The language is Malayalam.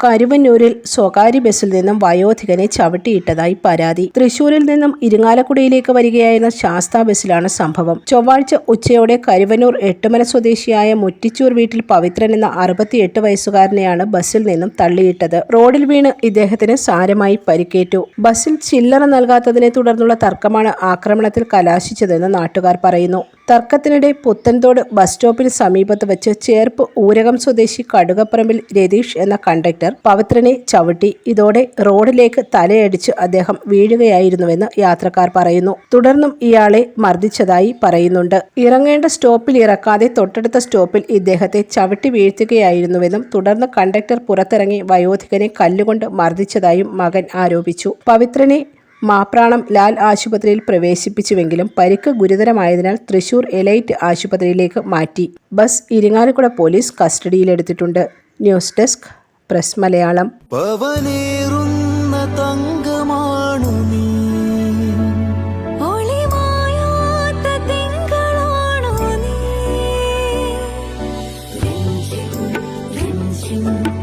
കരുവന്നൂരിൽ സ്വകാര്യ ബസ്സിൽ നിന്നും വയോധികനെ ചവിട്ടിയിട്ടതായി പരാതി. തൃശൂരിൽ നിന്നും ഇരിങ്ങാലക്കുടയിലേക്ക് വരികയായിരുന്ന ശാസ്ത ബസ്സിലാണ് സംഭവം. ചൊവ്വാഴ്ച ഉച്ചയോടെ കരുവന്നൂർ എട്ടുമല സ്വദേശിയായ മുറ്റിച്ചൂർ വീട്ടിൽ പവിത്രൻ എന്ന അറുപത്തിയെട്ട് വയസ്സുകാരനെയാണ് ബസ്സിൽ നിന്നും തള്ളിയിട്ടത്. റോഡിൽ വീണ് ഇദ്ദേഹത്തിന് സാരമായി പരിക്കേറ്റു. ബസ്സിൽ ചില്ലറ നൽകാത്തതിനെ തുടർന്നുള്ള തർക്കമാണ് ആക്രമണത്തിൽ കലാശിച്ചതെന്ന് നാട്ടുകാർ പറയുന്നു. തർക്കത്തിനിടെ പുത്തൻതോട് ബസ് സ്റ്റോപ്പിന് സമീപത്ത് വെച്ച് ചേർപ്പ് ഊരകം സ്വദേശി കടുകപ്പറമ്പിൽ രതീഷ് എന്ന കണ്ടക്ടർ പവിത്രനെ ചവിട്ടി. ഇതോടെ റോഡിലേക്ക് തലയടിച്ച് അദ്ദേഹം വീഴുകയായിരുന്നുവെന്ന് യാത്രക്കാർ പറയുന്നു. തുടർന്നും ഇയാളെ മർദ്ദിച്ചതായി പറയുന്നുണ്ട്. ഇറങ്ങേണ്ട സ്റ്റോപ്പിൽ ഇറക്കാതെ തൊട്ടടുത്ത സ്റ്റോപ്പിൽ ഇദ്ദേഹത്തെ ചവിട്ടി വീഴ്ത്തുകയായിരുന്നുവെന്നും തുടർന്ന് കണ്ടക്ടർ പുറത്തിറങ്ങി വയോധികനെ കല്ലുകൊണ്ട് മർദ്ദിച്ചതായും മകൻ ആരോപിച്ചു. പവിത്രനെ മാപ്രാണം ലാൽ ആശുപത്രിയിൽ പ്രവേശിപ്പിച്ചുവെങ്കിലും പരിക്ക് ഗുരുതരമായതിനാൽ തൃശൂർ എലൈറ്റ് ആശുപത്രിയിലേക്ക് മാറ്റി. Bus Irinjalakuda police കസ്റ്റഡിയിലെടുത്തിട്ടുണ്ട്. News desk press Malayalam. thank തങ്കമാണു